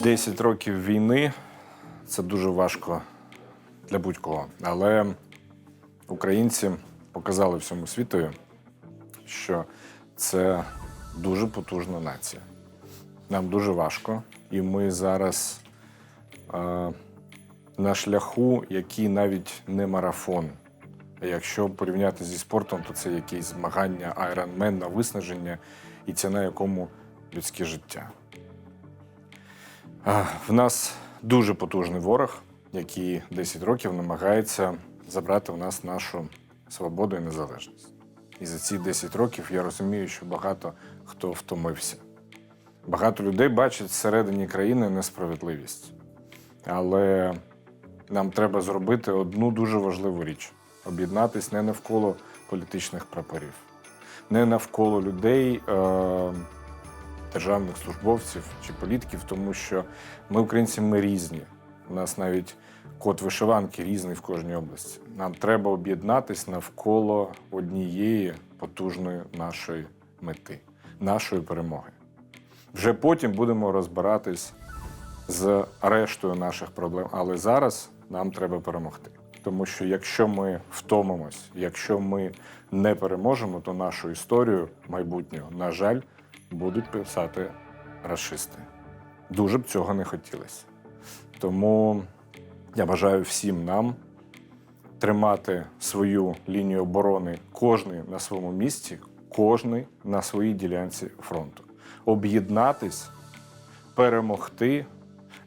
10 років війни це дуже важко для будь-кого. Але українці показали всьому світові, що це дуже потужна нація. Нам дуже важко, і ми зараз е, на шляху, який навіть не марафон. Якщо порівняти зі спортом, то це якісь змагання Ironman на виснаження і ціна якому людське життя. В нас дуже потужний ворог, який 10 років намагається забрати у нас нашу свободу і незалежність. І за ці 10 років я розумію, що багато хто втомився. Багато людей бачать всередині країни несправедливість. Але нам треба зробити одну дуже важливу річ: об'єднатись не навколо політичних прапорів, не навколо людей, е- державних службовців чи політиків, тому що ми, українці, ми різні. У нас навіть код вишиванки різний в кожній області. Нам треба об'єднатись навколо однієї потужної нашої мети, нашої перемоги. Вже потім будемо розбиратись з рештою наших проблем. Але зараз нам треба перемогти. Тому що якщо ми втомимось, якщо ми не переможемо, то нашу історію майбутнього, на жаль, будуть писати расисти. Дуже б цього не хотілося. Тому я бажаю всім нам тримати свою лінію оборони кожний на своєму місці, кожний на своїй ділянці фронту. Об'єднатись, перемогти,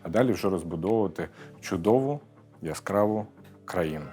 а далі вже розбудовувати чудову, яскраву Країну.